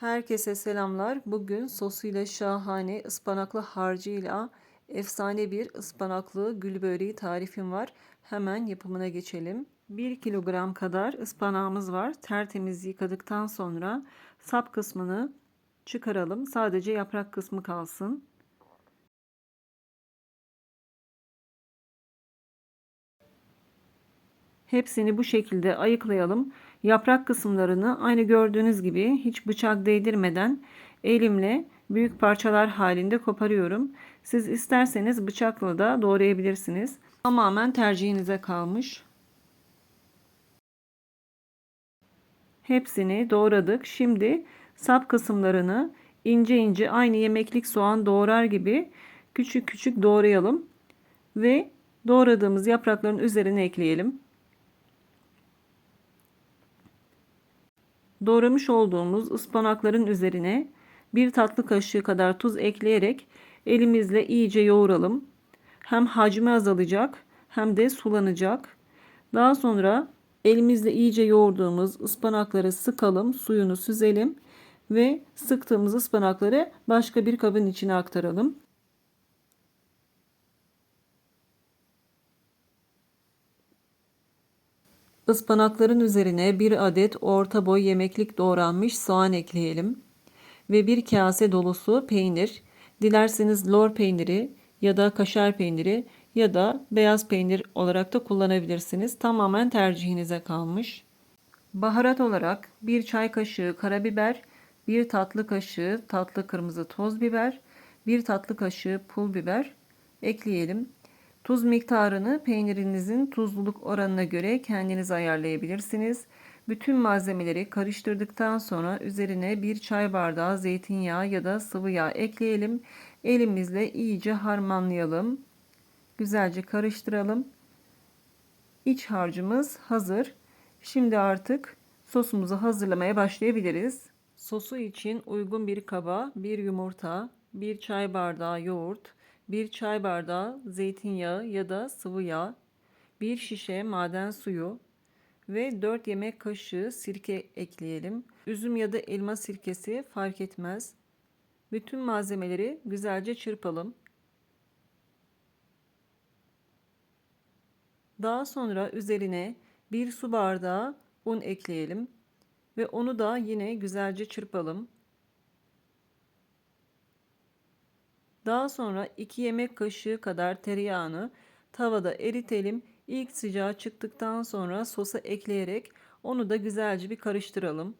Herkese selamlar. Bugün sosuyla şahane ıspanaklı harcıyla efsane bir ıspanaklı gül böreği tarifim var. Hemen yapımına geçelim. 1 kilogram kadar ıspanağımız var. Tertemiz yıkadıktan sonra sap kısmını çıkaralım. Sadece yaprak kısmı kalsın. Hepsini bu şekilde ayıklayalım. Yaprak kısımlarını aynı gördüğünüz gibi hiç bıçak değdirmeden elimle büyük parçalar halinde koparıyorum. Siz isterseniz bıçakla da doğrayabilirsiniz. Tamamen tercihinize kalmış. Hepsini doğradık. Şimdi sap kısımlarını ince ince aynı yemeklik soğan doğrar gibi küçük küçük doğrayalım ve doğradığımız yaprakların üzerine ekleyelim. Doğramış olduğumuz ıspanakların üzerine bir tatlı kaşığı kadar tuz ekleyerek elimizle iyice yoğuralım. Hem hacmi azalacak hem de sulanacak. Daha sonra elimizle iyice yoğurduğumuz ıspanakları sıkalım, suyunu süzelim ve sıktığımız ıspanakları başka bir kabın içine aktaralım. Ispanakların üzerine bir adet orta boy yemeklik doğranmış soğan ekleyelim. Ve bir kase dolusu peynir. Dilerseniz lor peyniri ya da kaşar peyniri ya da beyaz peynir olarak da kullanabilirsiniz. Tamamen tercihinize kalmış. Baharat olarak bir çay kaşığı karabiber, bir tatlı kaşığı tatlı kırmızı toz biber, bir tatlı kaşığı pul biber ekleyelim. Tuz miktarını peynirinizin tuzluluk oranına göre kendiniz ayarlayabilirsiniz. Bütün malzemeleri karıştırdıktan sonra üzerine bir çay bardağı zeytinyağı ya da sıvı yağ ekleyelim. Elimizle iyice harmanlayalım. Güzelce karıştıralım. İç harcımız hazır. Şimdi artık sosumuzu hazırlamaya başlayabiliriz. Sosu için uygun bir kaba bir yumurta, bir çay bardağı yoğurt, 1 çay bardağı zeytinyağı ya da sıvı yağ, 1 şişe maden suyu ve 4 yemek kaşığı sirke ekleyelim. Üzüm ya da elma sirkesi fark etmez. Bütün malzemeleri güzelce çırpalım. Daha sonra üzerine 1 su bardağı un ekleyelim ve onu da yine güzelce çırpalım. Daha sonra 2 yemek kaşığı kadar tereyağını tavada eritelim. İlk sıcağı çıktıktan sonra sosa ekleyerek onu da güzelce bir karıştıralım.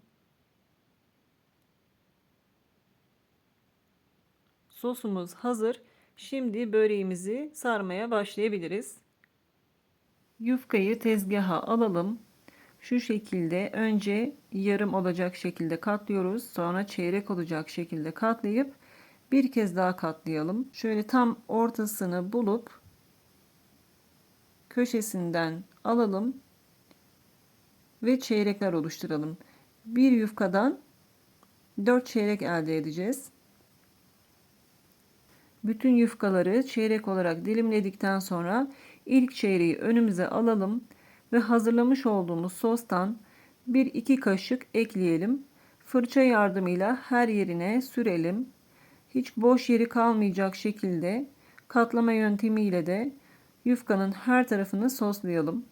Sosumuz hazır. Şimdi böreğimizi sarmaya başlayabiliriz. Yufkayı tezgaha alalım. Şu şekilde önce yarım olacak şekilde katlıyoruz. Sonra çeyrek olacak şekilde katlayıp bir kez daha katlayalım. Şöyle tam ortasını bulup köşesinden alalım ve çeyrekler oluşturalım. Bir yufkadan 4 çeyrek elde edeceğiz. Bütün yufkaları çeyrek olarak dilimledikten sonra ilk çeyreği önümüze alalım ve hazırlamış olduğumuz sostan 1-2 kaşık ekleyelim. Fırça yardımıyla her yerine sürelim hiç boş yeri kalmayacak şekilde katlama yöntemiyle de yufkanın her tarafını soslayalım.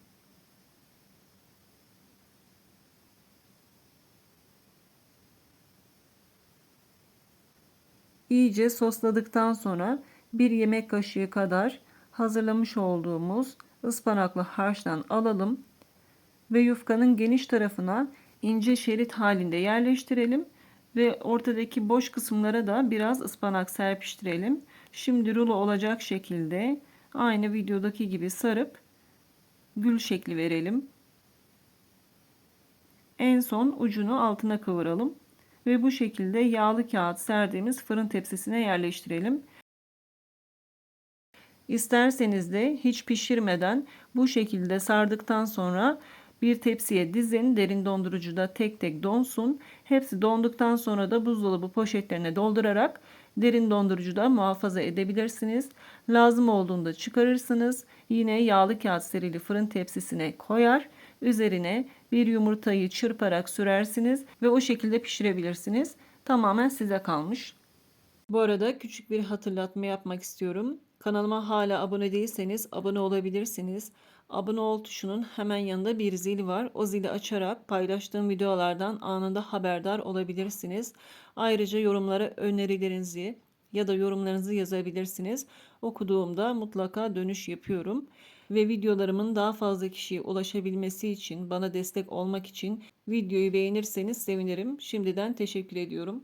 İyice sosladıktan sonra bir yemek kaşığı kadar hazırlamış olduğumuz ıspanaklı harçtan alalım ve yufkanın geniş tarafına ince şerit halinde yerleştirelim ve ortadaki boş kısımlara da biraz ıspanak serpiştirelim. Şimdi rulo olacak şekilde aynı videodaki gibi sarıp gül şekli verelim. En son ucunu altına kıvıralım ve bu şekilde yağlı kağıt serdiğimiz fırın tepsisine yerleştirelim. İsterseniz de hiç pişirmeden bu şekilde sardıktan sonra bir tepsiye dizin. Derin dondurucuda tek tek donsun. Hepsi donduktan sonra da buzdolabı poşetlerine doldurarak derin dondurucuda muhafaza edebilirsiniz. Lazım olduğunda çıkarırsınız. Yine yağlı kağıt serili fırın tepsisine koyar. Üzerine bir yumurtayı çırparak sürersiniz ve o şekilde pişirebilirsiniz. Tamamen size kalmış. Bu arada küçük bir hatırlatma yapmak istiyorum. Kanalıma hala abone değilseniz abone olabilirsiniz. Abone ol tuşunun hemen yanında bir zil var. O zili açarak paylaştığım videolardan anında haberdar olabilirsiniz. Ayrıca yorumlara önerilerinizi ya da yorumlarınızı yazabilirsiniz. Okuduğumda mutlaka dönüş yapıyorum. Ve videolarımın daha fazla kişiye ulaşabilmesi için, bana destek olmak için videoyu beğenirseniz sevinirim. Şimdiden teşekkür ediyorum.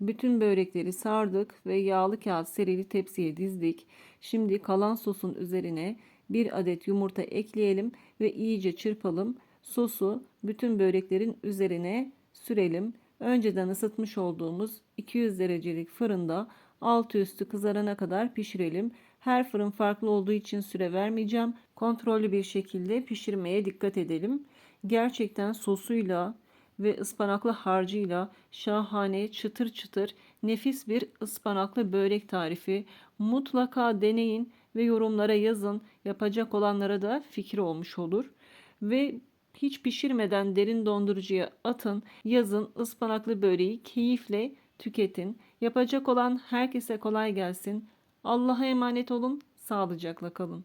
Bütün börekleri sardık ve yağlı kağıt serili tepsiye dizdik. Şimdi kalan sosun üzerine bir adet yumurta ekleyelim ve iyice çırpalım. Sosu bütün böreklerin üzerine sürelim. Önceden ısıtmış olduğumuz 200 derecelik fırında altı üstü kızarana kadar pişirelim. Her fırın farklı olduğu için süre vermeyeceğim. Kontrollü bir şekilde pişirmeye dikkat edelim. Gerçekten sosuyla ve ıspanaklı harcıyla şahane çıtır çıtır nefis bir ıspanaklı börek tarifi. Mutlaka deneyin ve yorumlara yazın. Yapacak olanlara da fikir olmuş olur. Ve hiç pişirmeden derin dondurucuya atın. Yazın ıspanaklı böreği keyifle tüketin. Yapacak olan herkese kolay gelsin. Allah'a emanet olun. Sağlıcakla kalın.